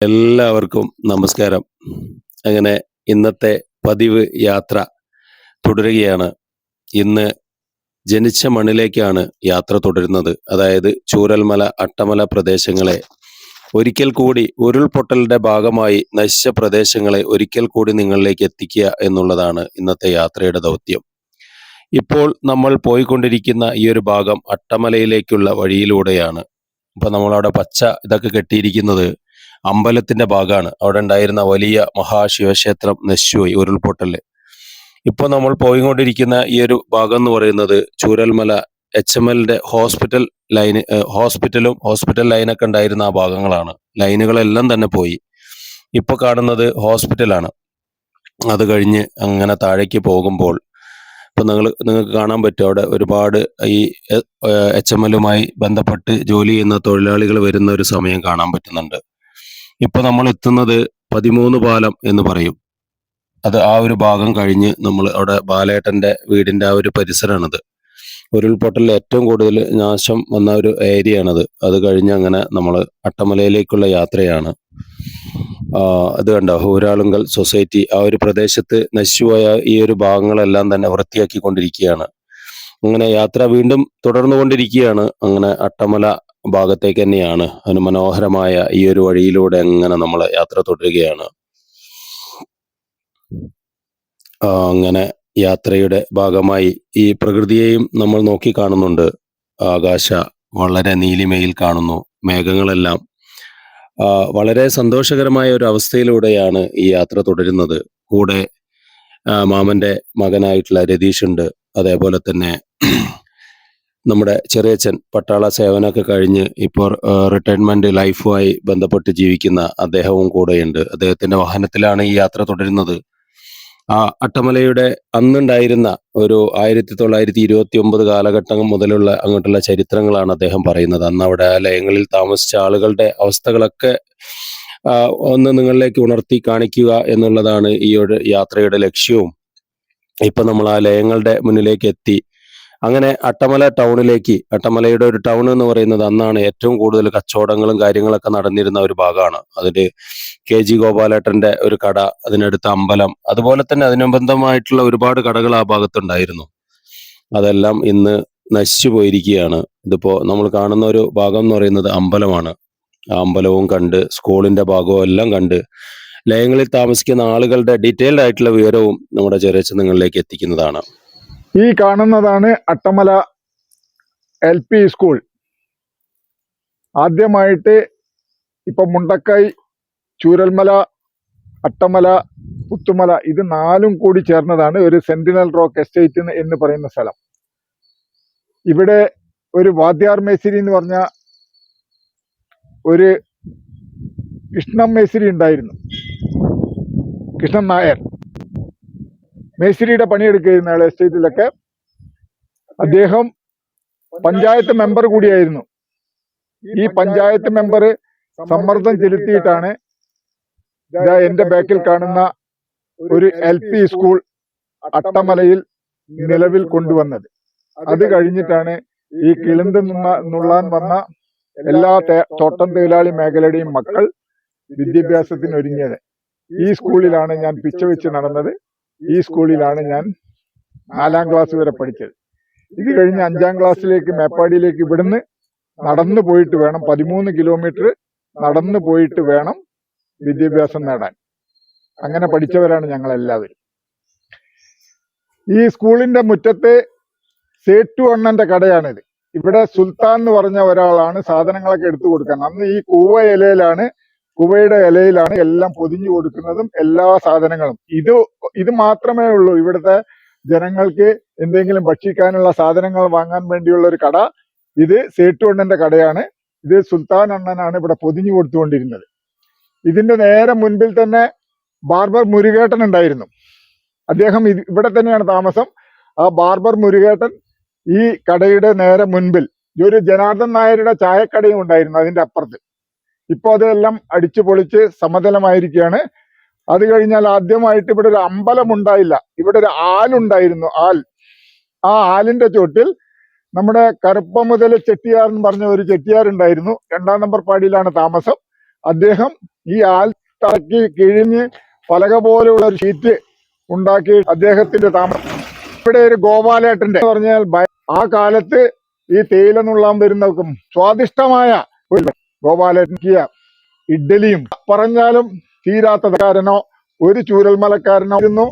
എല്ലാവർക്കും നമസ്കാരം. അങ്ങനെ ഇന്നത്തെ പതിവ് യാത്ര തുടരുകയാണ്. ഇന്ന് ജനിച്ച മണ്ണിലേക്കാണ് യാത്ര തുടരുന്നത്. അതായത് ചൂരൽമല അട്ടമല പ്രദേശങ്ങളെ ഒരിക്കൽ കൂടി ഉരുൾപൊട്ടലിന്റെ ഭാഗമായി നശിച്ച പ്രദേശങ്ങളെ ഒരിക്കൽ കൂടി നിങ്ങളിലേക്ക് എത്തിക്കുക എന്നുള്ളതാണ് ഇന്നത്തെ യാത്രയുടെ ദൗത്യം. ഇപ്പോൾ നമ്മൾ പോയിക്കൊണ്ടിരിക്കുന്ന ഈ ഒരു ഭാഗം അട്ടമലയിലേക്കുള്ള വഴിയിലൂടെയാണ്. ഇപ്പം നമ്മളവിടെ പച്ച ഇതൊക്കെ കെട്ടിയിരിക്കുന്നത് അമ്പലത്തിന്റെ ഭാഗമാണ്. അവിടെ ഉണ്ടായിരുന്ന വലിയ മഹാശിവക്ഷേത്രം നശിച്ചുപോയി ഉരുൾപൊട്ടൽ. ഇപ്പൊ നമ്മൾ പോയിക്കൊണ്ടിരിക്കുന്ന ഈ ഒരു ഭാഗം എന്ന് പറയുന്നത് ചൂരൽമല എച്ച് എം എല്ലിന്റെ ഹോസ്പിറ്റൽ ലൈന് ഹോസ്പിറ്റലും ഹോസ്പിറ്റൽ ലൈനൊക്കെ ഉണ്ടായിരുന്ന ആ ഭാഗങ്ങളാണ്. ലൈനുകളെല്ലാം തന്നെ പോയി. ഇപ്പൊ കാണുന്നത് ഹോസ്പിറ്റലാണ്. അത് കഴിഞ്ഞ് അങ്ങനെ താഴേക്ക് പോകുമ്പോൾ ഇപ്പൊ നിങ്ങൾ നിങ്ങൾക്ക് കാണാൻ പറ്റും. അവിടെ ഒരുപാട് ഈ എച്ച് എം എല്ലുമായി ബന്ധപ്പെട്ട് ജോലി ചെയ്യുന്ന തൊഴിലാളികൾ വരുന്ന ഒരു സമയം കാണാൻ പറ്റുന്നുണ്ട്. ഇപ്പൊ നമ്മൾ എത്തുന്നത് പതിമൂന്ന് പാലം എന്ന് പറയും. അത് ആ ഒരു ഭാഗം കഴിഞ്ഞ് നമ്മൾ അവിടെ ബാലേട്ടന്റെ വീടിന്റെ ആ ഒരു പരിസരമാണത്. ഉരുൾപൊട്ടലിൽ ഏറ്റവും കൂടുതൽ നാശം വന്ന ഒരു ഏരിയ ആണത് അത് കഴിഞ്ഞ് അങ്ങനെ നമ്മൾ അട്ടമലയിലേക്കുള്ള യാത്രയാണ്. അത് കണ്ട? ഊരാളുങ്കൽ സൊസൈറ്റി ആ ഒരു പ്രദേശത്ത് നശിച്ചുപോയ ഈ ഒരു ഭാഗങ്ങളെല്ലാം തന്നെ വൃത്തിയാക്കിക്കൊണ്ടിരിക്കുകയാണ്. അങ്ങനെ യാത്ര വീണ്ടും തുടർന്നുകൊണ്ടിരിക്കുകയാണ്. അങ്ങനെ അട്ടമല ഭാഗത്തേക്ക് തന്നെയാണ്. അതിന് മനോഹരമായ ഈ ഒരു വഴിയിലൂടെ അങ്ങനെ നമ്മൾ യാത്ര തുടരുകയാണ്. അങ്ങനെ യാത്രയുടെ ഭാഗമായി ഈ പ്രകൃതിയെയും നമ്മൾ നോക്കി കാണുന്നുണ്ട്. ആകാശ വളരെ നീലിമയിൽ കാണുന്നു. മേഘങ്ങളെല്ലാം വളരെ സന്തോഷകരമായ ഒരു അവസ്ഥയിലൂടെയാണ് ഈ യാത്ര തുടരുന്നത്. കൂടെ മാമന്റെ മകനായിട്ടുള്ള രതീഷ് ഉണ്ട് അതേപോലെ തന്നെ നമ്മുടെ ചെറിയച്ഛൻ പട്ടാള സേവനമൊക്കെ കഴിഞ്ഞ് ഇപ്പോൾ റിട്ടയർമെന്റ് ലൈഫുമായി ബന്ധപ്പെട്ട് ജീവിക്കുന്ന അദ്ദേഹവും കൂടെയുണ്ട്. അദ്ദേഹത്തിന്റെ വാഹനത്തിലാണ് ഈ യാത്ര തുടരുന്നത്. ആ അട്ടമലയുടെ അന്നുണ്ടായിരുന്ന ഒരു ആയിരത്തി തൊള്ളായിരത്തി ഇരുപത്തി ഒമ്പത് കാലഘട്ടം മുതലുള്ള അങ്ങോട്ടുള്ള ചരിത്രങ്ങളാണ് അദ്ദേഹം പറയുന്നത്. അന്ന് അവിടെ ആ ലയങ്ങളിൽ താമസിച്ച ആളുകളുടെ അവസ്ഥകളൊക്കെ ഒന്ന് നിങ്ങളിലേക്ക് ഉണർത്തി കാണിക്കുക എന്നുള്ളതാണ് ഈ ഒരു യാത്രയുടെ ലക്ഷ്യവും. ഇപ്പൊ നമ്മൾ ആ ലയങ്ങളുടെ മുന്നിലേക്ക് എത്തി. അങ്ങനെ അട്ടമല ടൗണിലേക്ക് അട്ടമലയുടെ ഒരു ടൗൺ എന്ന് പറയുന്നത് അന്നാണ് ഏറ്റവും കൂടുതൽ കച്ചവടങ്ങളും കാര്യങ്ങളൊക്കെ നടന്നിരുന്ന ഒരു ഭാഗമാണ്. അതിൽ കെ ജി ഗോപാലേട്ടന്റെ ഒരു കട അതിനടുത്ത് അമ്പലം അതുപോലെ തന്നെ അതിനുബന്ധമായിട്ടുള്ള ഒരുപാട് കടകൾ ആ ഭാഗത്തുണ്ടായിരുന്നു. അതെല്ലാം ഇന്ന് നശിച്ചു പോയിരിക്കുകയാണ്. ഇതിപ്പോ നമ്മൾ കാണുന്ന ഒരു ഭാഗം എന്ന് പറയുന്നത് അമ്പലമാണ്. ആ അമ്പലവും കണ്ട് സ്കൂളിന്റെ ഭാഗവും എല്ലാം കണ്ട് ലയങ്ങളിൽ താമസിക്കുന്ന ആളുകളുടെ ഡീറ്റെയിൽഡ് ആയിട്ടുള്ള വിവരവും നമ്മുടെ ചെറിയ നിങ്ങളിലേക്ക് എത്തിക്കുന്നതാണ്. ഈ കാണുന്നതാണ് അട്ടമല എൽ പി സ്കൂൾ. ആദ്യമായിട്ട് ഇപ്പൊ മുണ്ടക്കൈ ചൂരൽമല അട്ടമല പുത്തുമല ഇത് നാലും കൂടി ചേർന്നതാണ് ഒരു സെന്റിനൽ റോക്ക് എസ്റ്റേറ്റ് എന്ന് പറയുന്ന സ്ഥലം. ഇവിടെ ഒരു വാദ്യാർ മേശിരി എന്ന് പറഞ്ഞ ഒരു കൃഷ്ണൻ മേശിരി ഉണ്ടായിരുന്നു. കൃഷ്ണൻ നായർ. മേസ്തിരിയുടെ പണിയെടുക്കുന്ന ആൾ എസ്റ്റേറ്റിലൊക്കെ. അദ്ദേഹം പഞ്ചായത്ത് മെമ്പർ കൂടിയായിരുന്നു. ഈ പഞ്ചായത്ത് മെമ്പർ സമ്മർദ്ദം ചെലുത്തിയിട്ടാണ് എന്റെ ബാക്കിൽ കാണുന്ന ഒരു എൽ പി സ്കൂൾ അട്ടമലയിൽ നിലവിൽ കൊണ്ടുവന്നത്. അത് കഴിഞ്ഞിട്ടാണ് ഈ കിളിന്ത് നുള്ളാൻ വന്ന എല്ലാ തോട്ടം തൊഴിലാളി മേഖലയുടെയും മക്കൾ വിദ്യാഭ്യാസത്തിന് ഒരുങ്ങിയത്. ഈ സ്കൂളിലാണ് ഞാൻ പിച്ചവെച്ച് നടന്നത്. ഈ സ്കൂളിലാണ് ഞാൻ നാലാം ക്ലാസ് വരെ പഠിച്ചത്. ഇത് കഴിഞ്ഞ് അഞ്ചാം ക്ലാസ്സിലേക്ക് മേപ്പാടിയിലേക്ക് ഇവിടുന്ന് നടന്നു പോയിട്ട് വേണം പതിമൂന്ന് കിലോമീറ്റർ നടന്നു പോയിട്ട് വേണം വിദ്യാഭ്യാസം നേടാൻ. അങ്ങനെ പഠിച്ചവരാണ് ഞങ്ങൾ എല്ലാവരും ഈ സ്കൂളിന്റെ മുറ്റത്ത് സേട്ടു അണ്ണന്റെ കടയാണിത്. ഇവിടെ സുൽത്താൻ എന്ന് പറഞ്ഞ ഒരാളാണ് സാധനങ്ങളൊക്കെ എടുത്തു കൊടുക്കാൻ. അന്ന് ഈ കൂവ ഇലയിലാണ് കുവയുടെ ഇലയിലാണ് എല്ലാം പൊതിഞ്ഞു കൊടുക്കുന്നതും എല്ലാ സാധനങ്ങളും. ഇത് ഇത് മാത്രമേ ഉള്ളൂ ഇവിടുത്തെ ജനങ്ങൾക്ക് എന്തെങ്കിലും ഭക്ഷിക്കാനുള്ള സാധനങ്ങൾ വാങ്ങാൻ വേണ്ടിയുള്ള ഒരു കട. ഇത് സേട്ടു അണ്ണന്റെ കടയാണ്. ഇത് സുൽത്താൻ അണ്ണനാണ് ഇവിടെ പൊതിഞ്ഞു കൊടുത്തുകൊണ്ടിരുന്നത്. ഇതിന്റെ നേരെ മുൻപിൽ തന്നെ ബാർബർ മുരുകേട്ടൻ ഉണ്ടായിരുന്നു. അദ്ദേഹം ഇവിടെ തന്നെയാണ് താമസം. ആ ബാർബർ മുരുകേട്ടൻ ഈ കടയുടെ നേരെ മുൻപിൽ. ഒരു ജനാർദ്ദൻ നായരുടെ ചായക്കടയും ഉണ്ടായിരുന്നു അതിന്റെ അപ്പുറത്ത്. ഇപ്പൊ അതെല്ലാം അടിച്ചു പൊളിച്ച് സമതലമായിരിക്കുകയാണ്. അത് കഴിഞ്ഞാൽ ആദ്യമായിട്ട് ഇവിടെ ഒരു അമ്പലം ഉണ്ടായില്ല. ഇവിടെ ഒരു ആലുണ്ടായിരുന്നു ആൽ. ആ ആലിന്റെ ചോട്ടിൽ നമ്മുടെ കറുപ്പ മുതൽ ചെട്ടിയാർ എന്ന് പറഞ്ഞ ഒരു ചെട്ടിയാർ ഉണ്ടായിരുന്നു. രണ്ടാം നമ്പർ പാടിയിലാണ് താമസം. അദ്ദേഹം ഈ ആൽ തറക്കി കിഴിഞ്ഞ് പലക പോലെയുള്ള ഒരു ഷീറ്റ് ഉണ്ടാക്കി അദ്ദേഹത്തിന്റെ താമസം. ഇവിടെ ഒരു ഗോപാലേട്ടന്റെ പറഞ്ഞാൽ ആ കാലത്ത് ഈ തേയില നുള്ളാൻ വരുന്നവർക്കും സ്വാദിഷ്ടമായ ഒരു ഇഡ്ഡലിയും പറഞ്ഞാലും തീരാത്തക്കാരനോ ഒരു ചൂരൽമലക്കാരനോ ഇരുന്നു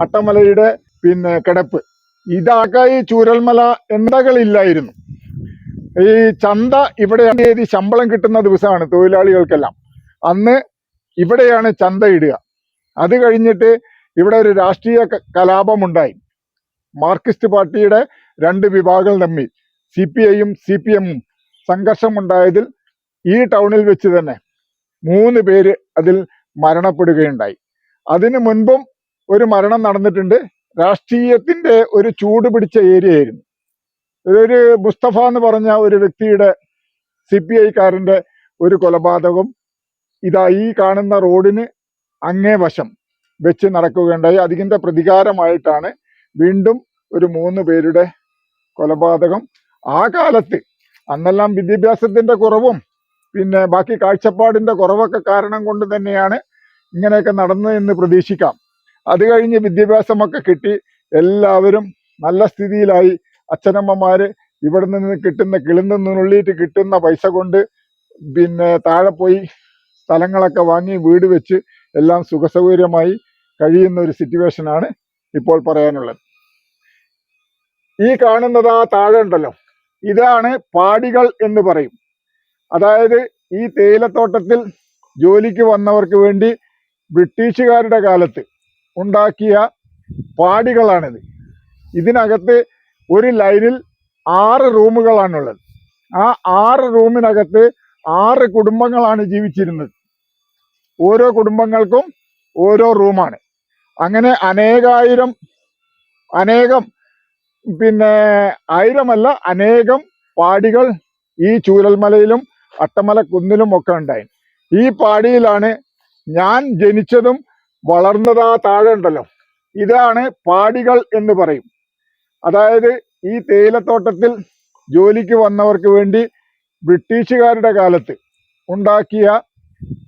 അട്ടമലയുടെ പിന്നെ കിടപ്പ്. ഇതാക്കായി ചൂരൽമല എന്തകളില്ലായിരുന്നു. ഈ ചന്ത ഇവിടെ ഏത് ശമ്പളം കിട്ടുന്ന ദിവസമാണ് തൊഴിലാളികൾക്കെല്ലാം. അന്ന് ഇവിടെയാണ് ചന്ത ഇടുക. അത് കഴിഞ്ഞിട്ട് ഇവിടെ ഒരു രാഷ്ട്രീയ കലാപമുണ്ടായി. മാർക്സിസ്റ്റ് പാർട്ടിയുടെ രണ്ട് വിഭാഗങ്ങൾ തമ്മിൽ സി പി ഐയും സി പി എമ്മും സംഘർഷമുണ്ടായതിൽ ഈ ടൗണിൽ വെച്ച് തന്നെ മൂന്ന് പേര് അതിൽ മരണപ്പെടുകയുണ്ടായി. അതിനു മുൻപും ഒരു മരണം നടന്നിട്ടുണ്ട്. രാഷ്ട്രീയത്തിന്റെ ഒരു ചൂട് പിടിച്ച ഏരിയ ആയിരുന്നു ഒരു മുസ്തഫ എന്ന് പറഞ്ഞ ഒരു വ്യക്തിയുടെ സി പി ഐക്കാരന്റെ ഒരു കൊലപാതകം ഇതാ ഈ കാണുന്ന റോഡിന് അങ്ങേ വശം വെച്ച് നടക്കുകയുണ്ടായി. അതിന്റെ പ്രതികാരമായിട്ടാണ് വീണ്ടും ഒരു മൂന്ന് പേരുടെ കൊലപാതകം. ആ കാലത്ത് അന്നെല്ലാം വിദ്യാഭ്യാസത്തിന്റെ കുറവും പിന്നെ ബാക്കി കാഴ്ചപ്പാടിന്റെ കുറവൊക്കെ കാരണം കൊണ്ട് തന്നെയാണ് ഇങ്ങനെയൊക്കെ നടന്നു എന്ന് പ്രതീക്ഷിക്കാം. അത് കഴിഞ്ഞ് വിദ്യാഭ്യാസമൊക്കെ കിട്ടി എല്ലാവരും നല്ല സ്ഥിതിയിലായി. അച്ഛനമ്മമാര് ഇവിടെ നിന്ന് കിട്ടുന്ന കിളിന്ന് നുള്ളിയിട്ട് കിട്ടുന്ന പൈസ കൊണ്ട് പിന്നെ താഴെ പോയി സ്ഥലങ്ങളൊക്കെ വാങ്ങി വീട് വെച്ച് എല്ലാം സുഖസൗകര്യമായി കഴിയുന്ന ഒരു സിറ്റുവേഷനാണ് ഇപ്പോൾ പറയാനുള്ളത്. ഈ കാണുന്നത് ആ താഴെ ഉണ്ടല്ലോ. ഇതാണ് പാടികൾ എന്ന് പറയും. അതായത് ഈ തേയിലത്തോട്ടത്തിൽ ജോലിക്ക് വന്നവർക്ക് വേണ്ടി ബ്രിട്ടീഷുകാരുടെ കാലത്ത് ഉണ്ടാക്കിയ പാടികളാണിത്. ഇതിനകത്ത് ഒരു ലൈനിൽ ആറ് റൂമുകളാണുള്ളത്. ആ ആറ് റൂമിനകത്ത് ആറ് കുടുംബങ്ങളാണ് ജീവിച്ചിരുന്നത്. ഓരോ കുടുംബങ്ങൾക്കും ഓരോ റൂമാണ്. അങ്ങനെ അനേകായിരം അനേകം പിന്നെ ആയിരമല്ല അനേകം പാടികൾ ഈ ചൂരൽമലയിലും അട്ടമല കുന്നിലും ഒക്കെ ഉണ്ടായി. ഈ പാടിയിലാണ് ഞാൻ ജനിച്ചതും വളർന്നതാ താഴെ ഉണ്ടല്ലോ. ഇതാണ് പാടികൾ എന്ന് പറയും. അതായത് ഈ തേയിലത്തോട്ടത്തിൽ ജോലിക്ക് വന്നവർക്ക് വേണ്ടി ബ്രിട്ടീഷുകാരുടെ കാലത്ത് ഉണ്ടാക്കിയ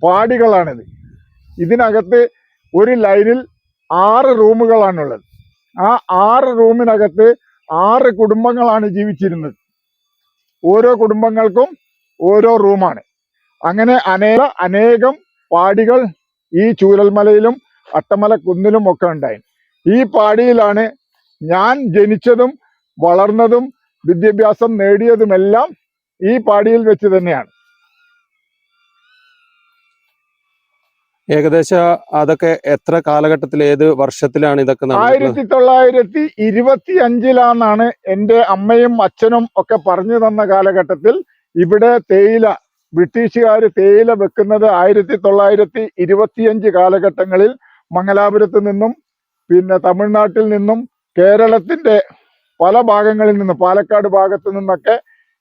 പാടികളാണിത്. ഇതിനകത്ത് ഒരു ലൈനിൽ ആറ് റൂമുകളാണുള്ളത്. ആ ആറ് റൂമിനകത്ത് ആറ് കുടുംബങ്ങളാണ് ജീവിച്ചിരുന്നത്. ഓരോ കുടുംബങ്ങൾക്കും ഓരോ റൂമാണ് അങ്ങനെ അനേക അനേകം പാടികൾ ഈ ചൂരൽമലയിലും അട്ടമല കുന്നിലും ഒക്കെ ഉണ്ടായി. ഈ പാടിയിലാണ് ഞാൻ ജനിച്ചതും വളർന്നതും വിദ്യാഭ്യാസം നേടിയതുമെല്ലാം ഈ പാടിയിൽ വെച്ച് തന്നെയാണ്. ഏകദേശം അതൊക്കെ എത്ര കാലഘട്ടത്തിൽ ഏത് വർഷത്തിലാണ് ഇതൊക്കെ ആയിരത്തി തൊള്ളായിരത്തി ഇരുപത്തി അഞ്ചിലാണെന്നാണ് എന്റെ അമ്മയും അച്ഛനും ഒക്കെ പറഞ്ഞു തന്ന കാലഘട്ടത്തിൽ ഇവിടെ തേയില ബ്രിട്ടീഷുകാർ തേയില വെക്കുന്നത് ആയിരത്തി തൊള്ളായിരത്തി ഇരുപത്തിയഞ്ച് കാലഘട്ടങ്ങളിൽ മംഗലാപുരത്ത് നിന്നും പിന്നെ തമിഴ്നാട്ടിൽ നിന്നും കേരളത്തിന്റെ പല ഭാഗങ്ങളിൽ നിന്നും പാലക്കാട് ഭാഗത്ത് നിന്നൊക്കെ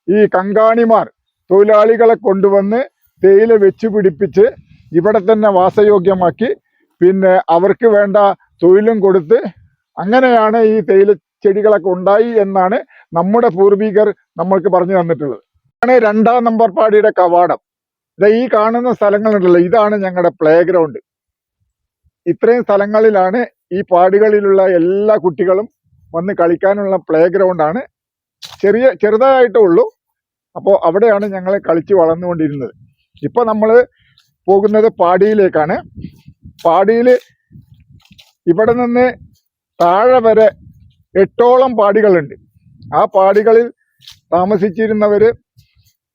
ഈ കങ്കാണിമാർ തൊഴിലാളികളെ കൊണ്ടുവന്ന് തേയില വെച്ച് പിടിപ്പിച്ച് ഇവിടെ തന്നെ വാസയോഗ്യമാക്കി പിന്നെ അവർക്ക് വേണ്ട തൊഴിലും കൊടുത്ത് അങ്ങനെയാണ് ഈ തേയില ചെടികളൊക്കെ ഉണ്ടായി എന്നാണ് നമ്മുടെ പൂർവികർ നമ്മൾക്ക് പറഞ്ഞു തന്നിട്ടുള്ളത്. ആണ് രണ്ടാം നമ്പർ പാടിയുടെ കവാടം. ഈ കാണുന്ന സ്ഥലങ്ങളുണ്ടല്ലോ ഇതാണ് ഞങ്ങളുടെ പ്ലേ ഗ്രൗണ്ട് ഇത്രയും സ്ഥലങ്ങളിലാണ് ഈ പാടികളിലുള്ള എല്ലാ കുട്ടികളും വന്ന് കളിക്കാനുള്ള പ്ലേ ഗ്രൗണ്ടാണ് ചെറിയ ചെറുതായിട്ടേ ഉള്ളൂ. അപ്പോൾ അവിടെയാണ് ഞങ്ങൾ കളിച്ച് വളർന്നുകൊണ്ടിരുന്നത്. ഇപ്പോൾ നമ്മൾ പോകുന്നത് പാടിയിലേക്കാണ്. പാടിയിൽ ഇവിടെ നിന്ന് താഴെ വരെ എട്ടോളം പാടികളുണ്ട്. ആ പാടികളിൽ താമസിച്ചിരുന്നവര് ദാ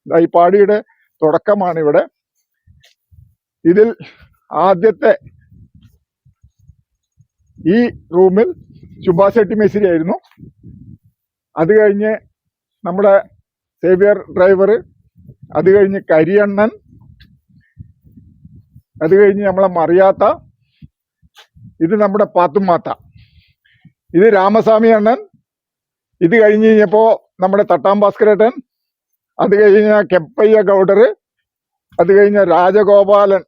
ഈ പാടിയുടെ തുടക്കമാണ് ഇവിടെ ഇതിൽ ആദ്യത്തെ ഈ റൂമിൽ സുഭാഷ് മേശിരി ആയിരുന്നു. അത് കഴിഞ്ഞ് നമ്മുടെ സേവിയർ ഡ്രൈവർ അത് കഴിഞ്ഞ് കരിയണ്ണൻ അത് കഴിഞ്ഞ് നമ്മളെ മറിയാത്ത ഇത് നമ്മുടെ പാത്തുമാത്ത ഇത് രാമസ്വാമി അണ്ണൻ ഇത് കഴിഞ്ഞ് കഴിഞ്ഞപ്പോ നമ്മുടെ തട്ടാം ഭാസ്കരേട്ടൻ അത് കഴിഞ്ഞ കെപ്പയ്യ ഗൗഡർ അത് കഴിഞ്ഞ രാജഗോപാലൻ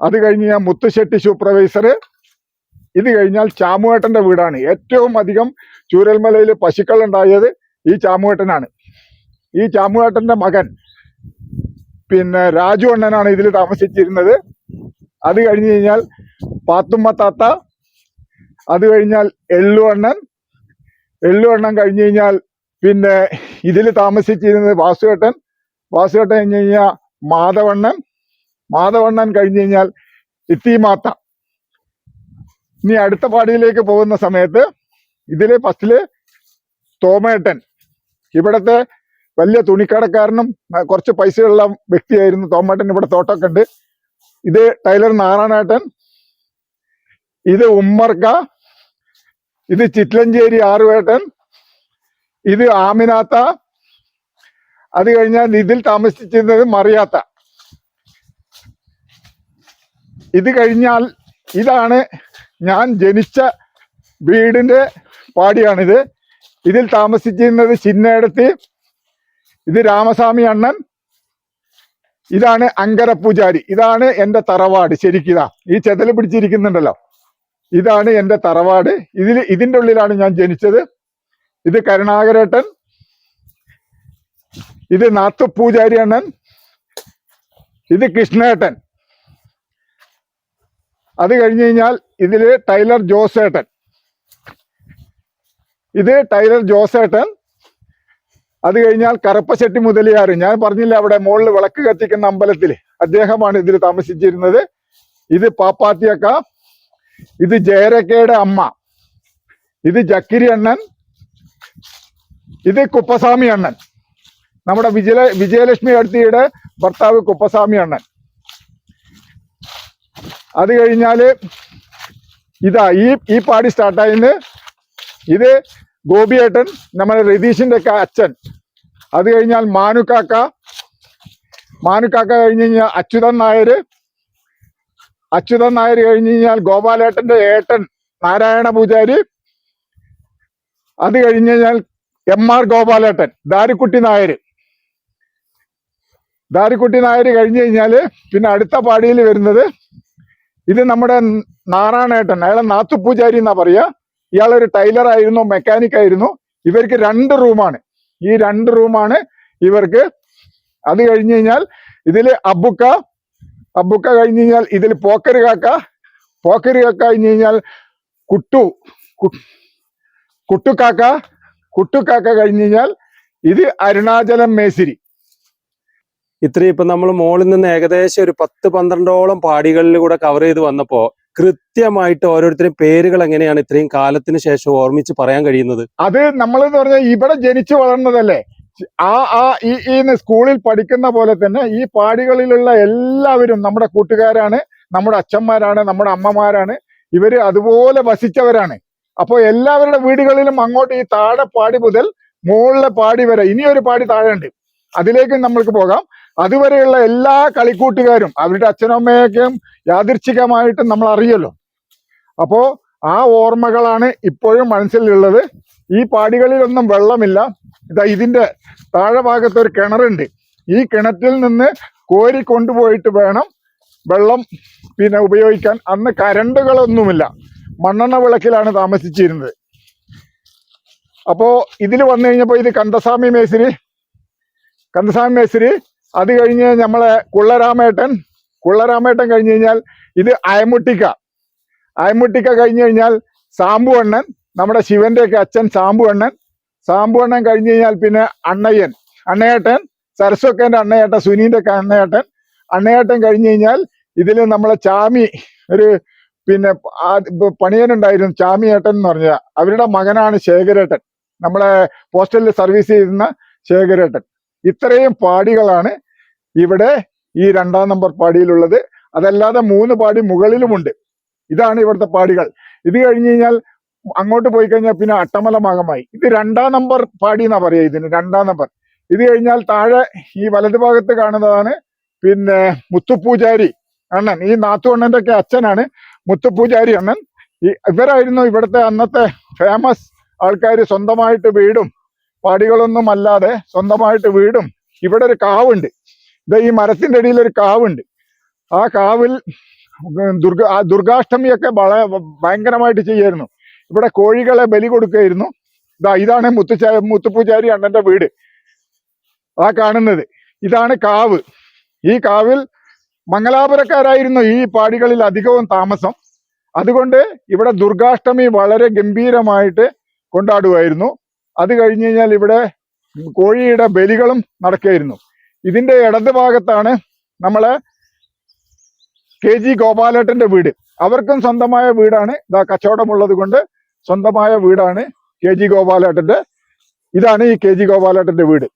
അത് കഴിഞ്ഞ് മുത്തുശെട്ടി സൂപ്പർവൈസർ ഇത് കഴിഞ്ഞാൽ ചാമുവേട്ടന്റെ വീടാണ്. ഏറ്റവും അധികം ചൂരൽമലയിൽ പശുക്കൾ ഉണ്ടായത് ഈ ചാമുവേട്ടനാണ്. ഈ ചാമുവേട്ടന്റെ മകൻ പിന്നെ രാജു അണ്ണനാണ് ഇതിൽ താമസിച്ചിരുന്നത്. അത് കഴിഞ്ഞ് കഴിഞ്ഞാൽ പാത്തുമ്മ താത്ത അത് കഴിഞ്ഞാൽ എള്ളു അണ്ണൻ. എള്ളു അണ്ണൻ കഴിഞ്ഞ് കഴിഞ്ഞാൽ പിന്നെ ഇതിൽ താമസിച്ചിരുന്നത് വാസുകേട്ടൻ വാസുകേട്ടൻ കഴിഞ്ഞ് കഴിഞ്ഞാൽ മാധവണ്ണൻ. മാധവണ്ണൻ കഴിഞ്ഞ് കഴിഞ്ഞാൽ ഇത്തിമാത്ത. ഇനി അടുത്ത പാടിയിലേക്ക് പോകുന്ന സമയത്ത് ഇതിൽ ഫസ്റ്റിൽ തോമേട്ടൻ. ഇവിടത്തെ വലിയ തുണിക്കടക്കാരനും കുറച്ച് പൈസയുള്ള വ്യക്തിയായിരുന്നു തോമേട്ടൻ. ഇവിടെ തോട്ടമൊക്കെ ഉണ്ട്. ഇത് ടൈലർ നാരായണേട്ടൻ. ഇത് ഉമ്മർക്ക. ഇത് ചിറ്റലഞ്ചേരി ആറുവേട്ടൻ. ഇത് ആമിനാത്ത. അത് കഴിഞ്ഞാൽ ഇതിൽ താമസിച്ചിരുന്നത് മറിയാത്ത. ഇത് കഴിഞ്ഞാൽ ഇതാണ് ഞാൻ ജനിച്ച വീടിന്റെ പാടിയാണിത്. ഇതിൽ താമസിച്ചിരുന്നത് ചിന്നയിടത്ത്. ഇത് രാമസ്വാമി അണ്ണൻ. ഇതാണ് അങ്കര പൂജാരി. ഇതാണ് എന്റെ തറവാട്. ശരിക്കിതാ ഈ ചെതൽ പിടിച്ചിരിക്കുന്നുണ്ടല്ലോ. ഇതാണ് എന്റെ തറവാട്. ഇതിൽ ഇതിന്റെ ഉള്ളിലാണ് ഞാൻ ജനിച്ചത്. ഇത് കരുണാകരേട്ടൻ ഇത് നാത്തു പൂജാരി അണ്ണൻ ഇത് കൃഷ്ണേട്ടൻ. അത് കഴിഞ്ഞു കഴിഞ്ഞാൽ ഇതിൽ ടൈലർ ജോസേട്ടൻ. ഇത് ടൈലർ ജോസേട്ടൻ അത് കഴിഞ്ഞാൽ കറുപ്പശെട്ടി മുതലിയാർ. ഞാൻ പറഞ്ഞില്ല അവിടെ മുകളിൽ വിളക്ക് കത്തിക്കുന്ന അമ്പലത്തിൽ അദ്ദേഹമാണ് ഇതിൽ താമസിച്ചിരുന്നത്. ഇത് പാപ്പാത്തിയക്ക ഇത് ജയരക്കയുടെ അമ്മ ഇത് ജക്കിരി അണ്ണൻ ഇത് കുപ്പസ്വാമി അണ്ണൻ. നമ്മുടെ വിജയ വിജയലക്ഷ്മി അടുത്തിയുടെ ഭർത്താവ് കുപ്പസ്വാമി അണ്ണൻ. അത് കഴിഞ്ഞാൽ ഇതാ ഈ ഈ പാടി സ്റ്റാർട്ടായിന്ന് ഇത് ഗോപിയേട്ടൻ നമ്മുടെ രതീഷിന്റെ ഒക്കെ അച്ഛൻ. അത് കഴിഞ്ഞാൽ മാനുക്കാക്ക മാനുക്കാക്ക കഴിഞ്ഞ് കഴിഞ്ഞാൽ അച്യുതൻ നായർ അച്യുതൻ നായർ കഴിഞ്ഞ് കഴിഞ്ഞാൽ ഗോപാലേട്ടന്റെ ഏട്ടൻ നാരായണ പൂജാരി. അത് കഴിഞ്ഞ് കഴിഞ്ഞാൽ എം ആർ ഗോപാലേട്ടൻ ദാരിക്കുട്ടി നായർ ദാരിക്കുട്ടി നായർ കഴിഞ്ഞു കഴിഞ്ഞാൽ പിന്നെ അടുത്ത പാടിയിൽ വരുന്നത് ഇത് നമ്മുടെ നാരായണേട്ടൻ അയാളെ നാത്തുപൂജാരി എന്നാ പറയാ. ഇയാളൊരു ടൈലർ ആയിരുന്നു മെക്കാനിക് ആയിരുന്നു. ഇവർക്ക് രണ്ട് റൂമാണ്. ഈ രണ്ട് റൂമാണ് ഇവർക്ക്. അത് കഴിഞ്ഞു കഴിഞ്ഞാൽ ഇതിൽ അബുക്ക അബുക്ക കഴിഞ്ഞു കഴിഞ്ഞാൽ ഇതിൽ പോക്കര് കാക്ക. പോക്കര് കാക്ക കഴിഞ്ഞു കഴിഞ്ഞാൽ കുട്ടു കുട്ടുക്കാക്ക കുട്ടുക്കാക്ക കഴിഞ്ഞു കഴിഞ്ഞാൽ ഇത് അരുണാചലം മേസിരി. ഇത്രയും ഇപ്പൊ നമ്മൾ മോളിൽ നിന്ന് ഏകദേശം ഒരു പത്ത് പന്ത്രണ്ടോളം പാടികളിൽ കൂടെ കവർ ചെയ്ത് വന്നപ്പോ കൃത്യമായിട്ട് ഓരോരുത്തരും പേരുകൾ എങ്ങനെയാണ് ഇത്രയും കാലത്തിന് ശേഷം ഓർമ്മിച്ച് പറയാൻ കഴിയുന്നത്? അത് നമ്മൾ എന്ന് പറഞ്ഞാൽ ഇവിടെ ജനിച്ചു വളർന്നതല്ലേ. ആ ആ ഈ ഈ സ്കൂളിൽ പഠിക്കുന്ന പോലെ തന്നെ ഈ പാടികളിലുള്ള എല്ലാവരും നമ്മുടെ കൂട്ടുകാരാണ് നമ്മുടെ അച്ഛന്മാരാണ് നമ്മുടെ അമ്മമാരാണ്. ഇവർ അതുപോലെ വസിച്ചവരാണ്. അപ്പോൾ എല്ലാവരുടെ വീടുകളിലും അങ്ങോട്ട് ഈ താഴെ പാടി മുതൽ മുകളിലെ പാടി വരെ ഇനിയൊരു പാടി താഴെ ഉണ്ട് അതിലേക്കും നമ്മൾക്ക് പോകാം. അതുവരെയുള്ള എല്ലാ കളിക്കൂട്ടുകാരും അവരുടെ അച്ഛനും അമ്മയൊക്കെയും യാദൃച്ഛികമായിട്ട് നമ്മൾ അറിയല്ലോ അപ്പോ ആ ഓർമ്മകളാണ് ഇപ്പോഴും മനസ്സിലുള്ളത്. ഈ പാടികളിലൊന്നും വെള്ളമില്ല. ഇതാ ഇതിന്റെ താഴെ ഭാഗത്ത് ഒരു കിണറുണ്ട്. ഈ കിണറ്റിൽ നിന്ന് കോരി കൊണ്ടുപോയിട്ട് വേണം വെള്ളം പിന്നെ ഉപയോഗിക്കാൻ. അന്ന് കരണ്ടുകളൊന്നുമില്ല. മണ്ണെണ്ണ വിളക്കിലാണ് താമസിച്ചിരുന്നത്. അപ്പോ ഇതിൽ വന്നു കഴിഞ്ഞപ്പോൾ ഇത് കന്തസ്വാമി മേശ്രി കന്തസ്വാമി മേശ്രി അത് കഴിഞ്ഞ് നമ്മളെ കുള്ളരാമേട്ടൻ കുള്ളരാമേട്ടൻ കഴിഞ്ഞ് കഴിഞ്ഞാൽ ഇത് അയമുട്ടിക്ക. അയമുട്ടിക്ക കഴിഞ്ഞ് കഴിഞ്ഞാൽ സാമ്പു അണ്ണൻ നമ്മുടെ ശിവന്റെ ഒക്കെ അച്ഛൻ സാമ്പു അണ്ണൻ. സാമ്പു അണ്ണൻ കഴിഞ്ഞ് കഴിഞ്ഞാൽ പിന്നെ അണ്ണയ്യൻ. അണ്ണയേട്ടൻ സരസ്വക്കേന്റെ അണ്ണയേട്ടൻ ഒക്കെ അണ്ണയേട്ടൻ. അണ്ണയേട്ടൻ കഴിഞ്ഞ് കഴിഞ്ഞാൽ ഇതിൽ നമ്മളെ ചാമി ഒരു പിന്നെ പണിയനുണ്ടായിരുന്നു ചാമിയേട്ടൻ എന്ന് പറഞ്ഞ അവരുടെ മകനാണ് ശേഖരേട്ടൻ. നമ്മളെ പോസ്റ്റലിൽ സർവീസ് ചെയ്യുന്ന ശേഖരേട്ടൻ. ഇത്രയും പാടികളാണ് ഇവിടെ ഈ രണ്ടാം നമ്പർ പാടിയിലുള്ളത്. അതല്ലാതെ മൂന്ന് പാടി മുകളിലുമുണ്ട്. ഇതാണ് ഇവിടുത്തെ പാടികൾ. ഇത് കഴിഞ്ഞ് കഴിഞ്ഞാൽ അങ്ങോട്ട് പോയി കഴിഞ്ഞാൽ പിന്നെ അട്ടമല ഭാഗമായി ഇത് രണ്ടാം നമ്പർ പാടി എന്നാ പറയാ ഇതിന് രണ്ടാം നമ്പർ ഇത് കഴിഞ്ഞാൽ താഴെ ഈ വലതുഭാഗത്ത് കാണുന്നതാണ് പിന്നെ മുത്തുപൂജാരി അണ്ണൻ. ഈ നാത്തു അണ്ണന്റെ ഒക്കെ അച്ഛനാണ്. മുത്തുപൂജാരി അണ്ണൻ. ഇവരായിരുന്നു ഇവിടുത്തെ അന്നത്തെ ഫേമസ് ആൾക്കാർ സ്വന്തമായിട്ട് വീടും പാടികളൊന്നും അല്ലാതെ സ്വന്തമായിട്ട് വീടും. ഇവിടെ ഒരു കാവുണ്ട്. ഇത് ഈ മരത്തിന്റെ ഇടയിൽ ഒരു കാവുണ്ട്. ആ കാവിൽ ദുർഗ ആ ദുർഗാഷ്ടമിയൊക്കെ വളരെ ഭയങ്കരമായിട്ട് ചെയ്യായിരുന്നു. ഇവിടെ കോഴികളെ ബലി കൊടുക്കുകയായിരുന്നു. ഇതാ ഇതാണ് മുത്തുചാ മുത്തുപൂജാരി അണ്ണന്റെ വീട്. ആ കാണുന്നത്. ഇതാണ് കാവ്. ഈ കാവിൽ മംഗലാപുരക്കാരായിരുന്നു ഈ പാടികളിൽ അധികവും താമസം. അതുകൊണ്ട് ഇവിടെ ദുർഗാഷ്ടമി വളരെ ഗംഭീരമായിട്ട് കൊണ്ടാടുമായിരുന്നു അത് കഴിഞ്ഞ് കഴിഞ്ഞാൽ ഇവിടെ കോഴിയുടെ ബലികളും നടക്കുകയായിരുന്നു. ഇതിന്റെ ഇടത് ഭാഗത്താണ് നമ്മളെ കെ ജി ഗോപാലേട്ടന്റെ വീട്. അവർക്കും സ്വന്തമായ വീടാണ്. ഇതാ കച്ചവടമുള്ളത് കൊണ്ട് സ്വന്തമായ വീടാണ് കെ ജി ഗോപാലേട്ടന്റെ ഇതാണ് ഈ കെ ജി ഗോപാലേട്ടന്റെ വീട്.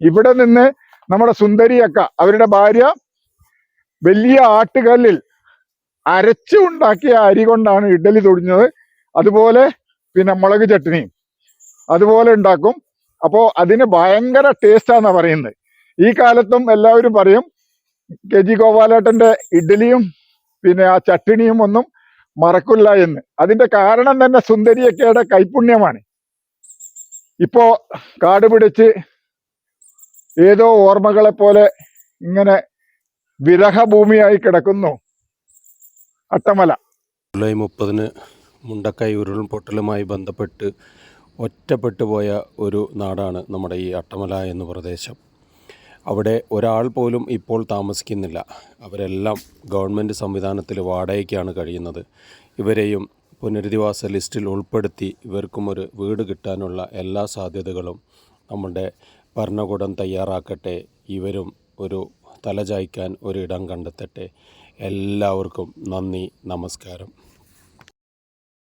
ഇവിടെ നിന്ന് നമ്മുടെ സുന്ദരിയക്ക അവരുടെ ഭാര്യ വലിയ ആട്ടുകല്ലിൽ അരച്ചു ഉണ്ടാക്കിയ അരി കൊണ്ടാണ് ഇഡലി തൊടിഞ്ഞത്. അതുപോലെ പിന്നെ മുളക് ചട്നിയും അതുപോലെ ഉണ്ടാക്കും. അപ്പോൾ അതിന് ഭയങ്കര ടേസ്റ്റാന്നാ പറയുന്നത്. ഈ കാലത്തും എല്ലാവരും പറയും കെ ജി ഗോപാലേട്ടന്റെ ഇഡ്ഡലിയും പിന്നെ ആ ചട്ടിണിയും ഒന്നും മറക്കില്ല എന്ന്. അതിന്റെ കാരണം തന്നെ സുന്ദരിയക്കയുടെ കൈപുണ്യമാണ്. ഇപ്പോ കാട് പിടിച്ച് ഏതോ ഓർമ്മകളെ പോലെ ഇങ്ങനെ വിരഹഭൂമിയായി കിടക്കുന്നു. അട്ടമല. ജൂലൈ മുപ്പതിന് മുണ്ടക്കൈ ഉരുൾപൊട്ടലുമായി ബന്ധപ്പെട്ട് ഒറ്റപ്പെട്ടു പോയ ഒരു നാടാണ് നമ്മുടെ ഈ അട്ടമല എന്ന പ്രദേശം. അവിടെ ഒരാൾ പോലും ഇപ്പോൾ താമസിക്കുന്നില്ല. അവരെല്ലാം ഗവൺമെന്റ് സംവിധാനത്തിൽ വാടകയ്ക്കാണ് കഴിയുന്നത്. ഇവരെയും പുനരധിവാസ ലിസ്റ്റിൽ ഉൾപ്പെടുത്തി ഇവർക്കും ഒരു വീട് കിട്ടാനുള്ള എല്ലാ സാധ്യതകളും നമ്മുടെ ഭരണകൂടം തയ്യാറാക്കട്ടെ. ഇവരും ഒരു തലചായ്ക്കാൻ ഒരിടം കണ്ടെത്തട്ടെ. എല്ലാവർക്കും നന്ദി നമസ്കാരം.